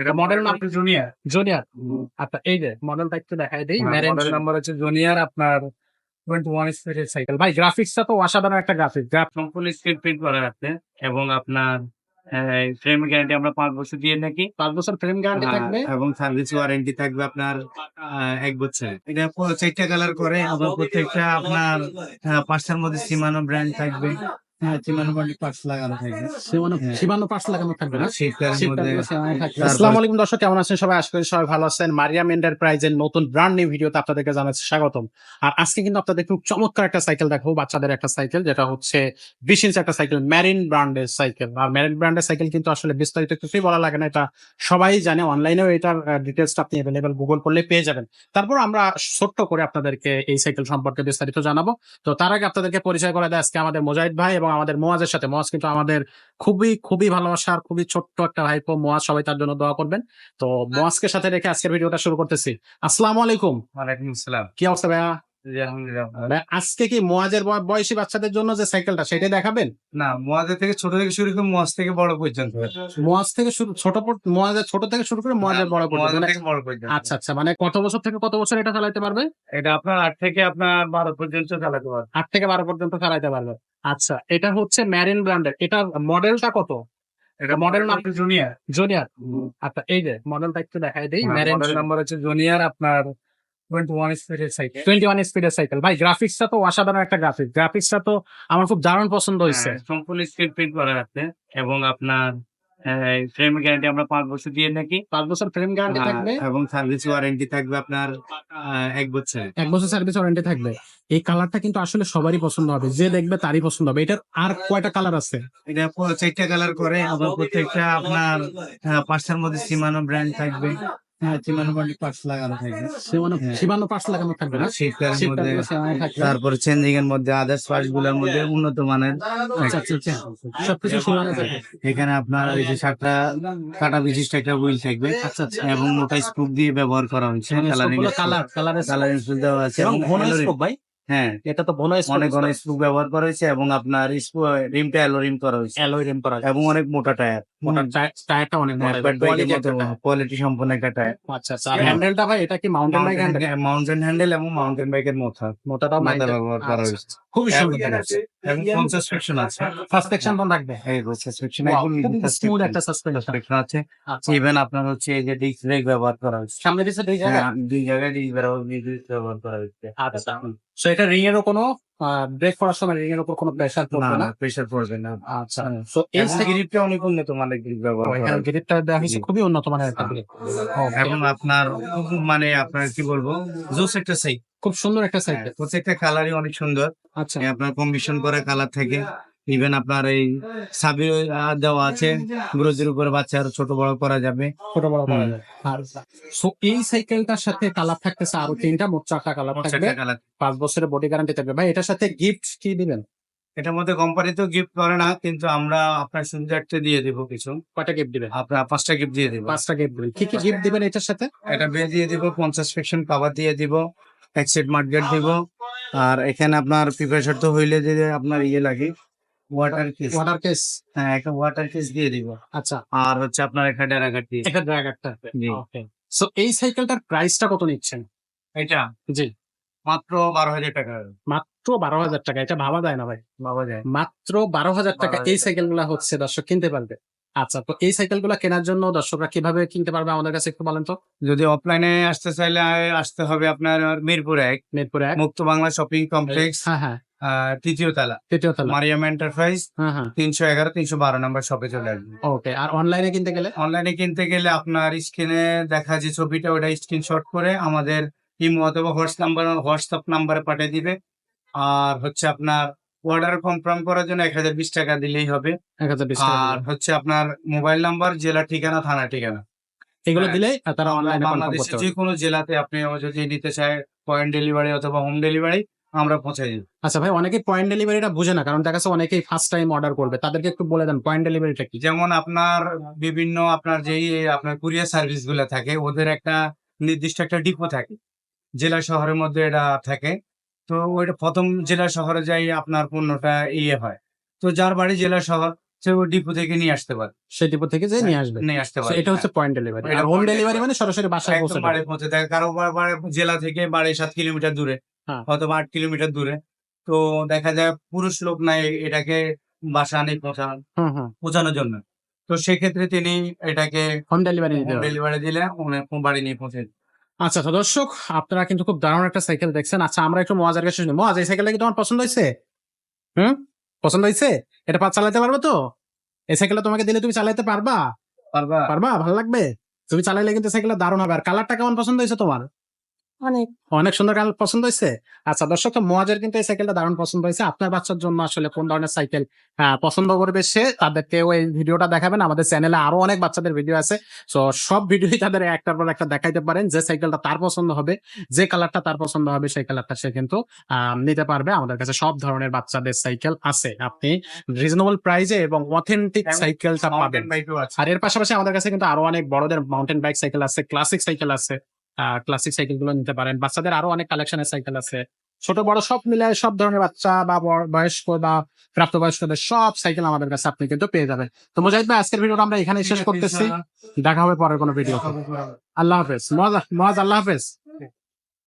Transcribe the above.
এটা মডেল নাম junior junior আচ্ছা এই যে মডেলটা একটু দেখাই দিই। ম্যারেঞ্জ নাম্বার হচ্ছে জুনিয়র আপনার টোয়েন্টি ওয়ান স্পিডের সাইকেল ভাই গ্রাফিক্সটা তো অসাধারণ একটা গ্রাফিক্স সম্পূর্ণ স্ক্রিন প্রিন্ট করা আছে এবং আপনার ফ্রেম গ্যারান্টি আমরা পাঁচ বছর দিয়ে থাকি। পাঁচ বছর ফ্রেম গ্যারান্টি থাকবে? এবং সার্ভিস ওয়ারেন্টি থাকবে আপনার এক বছর এটা চারটা কালার করে আবার প্রত্যেকটা আপনার পাঁচটার মধ্যে সীমানো ব্র্যান্ড থাকবে। হ্যাঁ সীমানো ব্র্যান্ড পাঁচ লাগানো থাকবে সীমানো। লাগানো থাকবে না? শীতকালের মধ্যে তারপর- আসসালামু আলাইকুম দর্শক কেমন আছেন? সবাই আশা করি সবাই ভালো আছেন। মারিয়াম এন্টারপ্রাইজের নতুন ব্র্যান্ড নিউ ভিডিওতে আপনাদেরকে জানাচ্ছি স্বাগতম। আর আজকে কিন্তু আপনাদের খুব চমৎকার একটা সাইকেল দেখাবো বাচ্চাদের একটা সাইকেল যেটা হচ্ছে বিশ ইঞ্চ একটা সাইকেল ম্যারিন ব্র্যান্ডের সাইকেল আর ম্যারিন ব্র্যান্ডের সাইকেল কিন্তু আসলে বিস্তারিত কিছুই বলা লাগে না এটা সবাই জানে। অনলাইনেও এটার ডিটেলসটা আপনি অ্যাভেলেবেল গুগল করলে পেয়ে যাবেন। তারপর আমরা ছোট্ট করে আপনাদেরকে এই সাইকেল সম্পর্কে বিস্তারিত জানাব। তো তার আগে আপনাদেরকে পরিচয় করে দেয় আজকে আমাদের মোজাহিদ ভাই এবং আমাদের মোয়াজের সাথে। মোয়াজ কিন্তু আমাদের খুবই খুবই ভালোবাসার খুবই ছোট্ট একটা ভাইপো মোয়াজ সবাই তার জন্য দোয়া করবেন। তো মোয়াজকে সাথে রেখে আজকের ভিডিওটা শুরু করতেছি। আসসালামু আলাইকুম। ওয়ালাইকুম আসসালাম। কি অবস্থা ভাইয়া? আজকে কি মোয়াজের বয়সী বাচ্চাদের জন্য যে সাইকেলটা সেটাই দেখাবেন? না মোয়াজের থেকে ছোট থেকে শুরু করে মোয়াজ থেকে বড় পর্যন্ত। মোয়াজ থেকে শুরু ছোট মোয়াজের ছোট থেকে শুরু করে মোয়াজের বড় পর্যন্ত। মোয়াজের মানে- বড় পর্যন্ত। আচ্ছা আচ্ছা মানে কত বছর থেকে কত বছর এটা চালাতে পারবে? এটা আপনার আট থেকে আপনার বারো পর্যন্ত চালাতে পারবে। আট থেকে বারো পর্যন্ত চালাতে পারবে। আচ্ছা এটা হচ্ছে ম্যারিন ব্র্যান্ডের এটার মডেলটা কত? এটা মডেল নাম জুনিয়র জুনিয়র আচ্ছা এই যে মডেলটা একটু দেখাই দেই। ম্যারিন নাম্বার হচ্ছে জুনিয়র আপনার টোয়েন্টি ওয়ান স্পিডের সাইকেল টোয়েন্টি ওয়ান স্পিডের সাইকেল ভাই গ্রাফিক্সটা তো অসাধারণ একটা গ্রাফিক্স গ্রাফিক্সটা তো আমার খুব দারুণ পছন্দ হয়েছে। হ্যাঁ, সম্পূর্ণ স্ক্রিন প্রিন্ট করা এবং আপনার ফ্রেম গ্যারান্টি আমরা পাঁচ বছর দিয়ে থাকি। পাঁচ বছর ফ্রেম গ্যারান্টি থাকবে। এবং সার্ভিস ওয়ারেন্টি থাকবে আপনার এক বছর এক বছর সার্ভিস ওয়ারেন্টি থাকবে। এই কালারটা কিন্তু আসলে সবারই পছন্দ হবে। যে দেখবে তারই পছন্দ হবে। এটার আর কয়টা কালার আছে? এটা চারটা কালার করে। আবার প্রত্যেকটা আপনার পাঁচটার মধ্যে সীমানো ব্র্যান্ড থাকবে। হ্যাঁ সীমানো ব্র্যান্ড লাগানো থাকবে সীমানো। সীমানো পাশ লাগানো থাকবে না? শীতকালের মধ্যে শীতকালে সীমানো থাকবে। তারপর চেঞ্জিং এর মধ্যে আদার্স পার্টসগুলোর মধ্যে উন্নত মানের আচ্ছা, আচ্ছা, আচ্ছা। সবকিছু সীমানো থাকবে এখানে আপনার এই যে সাতটা কাটা বিশিষ্ট একটা হুইল থাকবে। আচ্ছা এবং মোটা স্ক্রুপ দিয়ে ব্যবহার করা হয়েছে কালারিং কালার কালারের কালারিং স্ক্রুপ দেওয়া আছে। এবং ঘন ভাই? হ্যাঁ। এটা তো অনেক ব্যবহার করা হয়েছে এবং আপনার রিমটা করা হয়েছে। অ্যালয় করা এবং অনেক মোটা টায়ার মোটা টায়ারটা অনেক কোয়ালিটি quality একটা টায়ার। আচ্ছা আচ্ছা হ্যান্ডেলটা ভাই এটা কি mountain bike handle mountain handle এবং মাউন্টেন বাইকের মতো মোটাটাও মাথা ব্যবহার করা হয়েছে। খুবই সুন্দর এবং- আছে সাসপেকশন তো থাকবে। এই সাসপেকশন Wow, স্মুথ একটা সাসপেকশন আছে। আচ্ছা। ইভেন আপনার হচ্ছে এই যে ডিস্ক ব্রেক ব্যবহার করা হয়েছে। সামনে দুই হ্যাঁ, দুই জায়গায় ডিস্ক ব্যবহার করা হয়েছে। আচ্ছা সো এটা রিং এরও কোনো ব্রেক করার সময় রিং এর উপর কোনো প্রেসার না পড়বে না? না প্রেসার পড়বে না। আচ্ছা সো এই গ্রিপটা অনেক উন্নত মানের গ্রিপ ব্যবহার করা। গ্রিপটা হয়েছে। খুবই উন্নত মানের একটা। এবং আপনার মানে আপনার কি বলব জোস একটা সাইড খুব সুন্দর একটা সাইড প্রত্যেকটা কালারই অনেক সুন্দর। আচ্ছা। আপনার কম্বিশন করা কালার থেকে। ইভেন আপনার এই সাবি দেওয়া আছে ব্রোজের উপরে বাচ্চা আরও ছোট বড় করা যাবে। ছোট বড় করা সো এই সাইকেলটার সাথে কালার থাকতেছে আরও তিনটা মোট চারটা কালার থাকবে। পাঁচ বছরের বডি গ্যারান্টি থাকবে। ভাই এটার সাথে গিফট কি দিবেন? এটার মধ্যে কোম্পানি তো গিফট করে না কিন্তু আমরা আপনার সুবিধার্থে দিয়ে দিব কিছু। কয়টা গিফট দিবেন? আপনার পাঁচটা গিফট দিয়ে দিব। পাঁচটা গিফট দিবেন। কি কি গিফট দিবেন এটার সাথে? এটা বে দিয়ে দিব পঞ্চাশ সেকশন পাওয়ার দিয়ে দিব এক সেট মার্কেট দিব। আর এখানে আপনার প্রিপারেশন তো হইলে যে আপনার ইয়ে লাগে। ওয়াটার কেস ওয়াটার কেস হ্যাঁ একটা ওয়াটার কেস দিয়ে দিব। আচ্ছা। আর হচ্ছে আপনার এখানে ডেরাঘাট দিয়ে এটা ড্রাগারটা ওকে সো এই সাইকেলটার প্রাইসটা কত নিচ্ছেন? এটা? জি। মাত্র বারো হাজার টাকা। মাত্র বারো হাজার টাকা। এটা ভাবা যায় না ভাই। পাওয়া যায়। মাত্র বারো হাজার টাকা এই সাইকেলগুলা হচ্ছে দর্শক কিনতে পারবে। আচ্ছা তো এই সাইকেলগুলা কেনার জন্য দর্শকরা কীভাবে কিনতে পারবে আমাদের কাছে একটু বলেন তো? যদি অফলাইনে আসতে চাইলে আসতে হবে আপনার মিরপুর এক। মিরপুর এক। মুক্ত বাংলা শপিং কমপ্লেক্স হ্যাঁ হ্যাঁ। তৃতীয় তালা। তৃতীয় তলা। মারিয়াম এন্টারপ্রাইজ হ্যাঁ হ্যাঁ। তিনশো এগারো তিনশো বারো নম্বর শপে চলে আসবে। ওকে আর অনলাইনে কিনতে গেলে? অনলাইনে কিনতে গেলে আপনার স্ক্রিনে দেখা যে ছবিটা ওটা স্ক্রিনশট করে আমাদের ইমো অথবা হোয়াটস নাম্বার হোয়াটসঅ্যাপ নাম্বারে পাঠিয়ে দিবে। আর হচ্ছে আপনার অর্ডার কনফার্ম করার জন্য এক হাজার বিশ টাকা দিলেই হবে। আর হচ্ছে আপনার মোবাইল নাম্বার জেলা ঠিকানা থানা ঠিকানা। এগুলো হ্যাঁ। দিলে তারা অনলাইনে বাংলাদেশের যে কোনো জেলাতে আপনি যদি নিতে চায় পয়েন্ট ডেলিভারি অথবা হোম ডেলিভারি আমরা পৌঁছে দিই আচ্ছা ভাই অনেকে পয়েন্ট ডেলিভারিটা বুঝে না কারণ দেখা যাচ্ছে অনেকেই ফার্স্ট টাইম অর্ডার করবে। তাদেরকে একটু বলে দেন পয়েন্ট ডেলিভারিটা কি? যেমন আপনার বিভিন্ন আপনার যেই আপনার কুরিয়ার সার্ভিসগুলো থাকে ওদের একটা নির্দিষ্ট একটা ডিপো থাকে। জেলা শহরের মধ্যে এটা থাকে। তো ওইটা প্রথম জেলা শহরে যাই আপনার পণ্যটা ইয়ে হয়। তো যার বাড়ি জেলা শহর সে ও ডিপো থেকে নিয়ে আসতে পারে। সেই ডিপো থেকে যে নিয়ে আসবে। নিয়ে আসতে পারে এটা হচ্ছে পয়েন্ট ডেলিভারি এটা আর হোম ডেলিভারি মানে সরাসরি বাসায় পৌঁছে। বাড়ি পৌঁছে দেয়। কারও বাড়ি- জেলা থেকে বাড়ি সাত কিলোমিটার দূরে। হ্যাঁ। অথবা আট কিলোমিটার দূরে। তো দেখা যায় পুরুষ লোক নাই এটাকে বাসা নিয়ে পৌঁছানো পৌঁছানোর জন্য। তো সেক্ষেত্রে তিনি এটাকে হোম ডেলিভারি ডেলিভারি দিলে বাড়ি নিয়ে পৌঁছে আচ্ছা তো দর্শক আপনারা কিন্তু খুব দারুণ একটা সাইকেল দেখছেন। আচ্ছা আমরা একটু মজার কাছে শুনি। মজা এই সাইকেলটা কি তোমার পছন্দ হয়েছে? হুম? পছন্দ হয়েছে? এটা পা চালাতে পারবে তো? এই সাইকেলটা তোমাকে দিলে তুমি চালাতে পারবা? পারবা। পারবা? ভালো লাগবে? তুমি চালাইলে কিন্তু সাইকেলটা দারুণ হবে। আর কালারটা কেমন পছন্দ হয়েছে তোমার? অনেক। অনেক সুন্দর কালার পছন্দ হয়েছে? আচ্ছা দর্শক তো মোয়াজের কিন্তু এই সাইকেলটা দারুণ পছন্দ হয়েছে। আপনার বাচ্চার জন্য আসলে কোন ধরনের সাইকেল পছন্দ করবে সে তাদেরকে ওই ভিডিওটা দেখাবেন। আমাদের চ্যানেলে আরও অনেক বাচ্চাদের ভিডিও আছে। তো সব ভিডিওই তাদের একটার পর একটা দেখাইতে পারেন যে সাইকেলটা তার পছন্দ হবে যে কালারটা তার পছন্দ হবে সেই কালারটা সে কিন্তু নিতে পারবে। আমাদের কাছে সব ধরনের বাচ্চাদের সাইকেল আছে। আপনি রিজনেবল প্রাইজে এবং অথেন্টিক সাইকেলটা পাবেন। আর এর পাশাপাশি আমাদের কাছে কিন্তু আরও অনেক বড়দের মাউন্টেন বাইক সাইকেল আছে ক্লাসিক সাইকেল আছে। ক্লাসিক সাইকেলগুলো নিতে পারেন। বাচ্চাদের আরও অনেক কালেকশনের সাইকেল আছে। ছোট বড় সব মিলে সব ধরনের বাচ্চা বা বয়স্ক বা প্রাপ্তবয়স্কদের সব সাইকেল আমাদের কাছে আপনি কিন্তু পেয়ে যাবেন। তো মুজাহিদ ভাই আজকের ভিডিওটা আমরা এখানে শেষ করতেছি। দেখা হবে পরের কোনো ভিডিও আল্লাহ হাফেজ। মজা মজ আল্লাহ হাফেজ।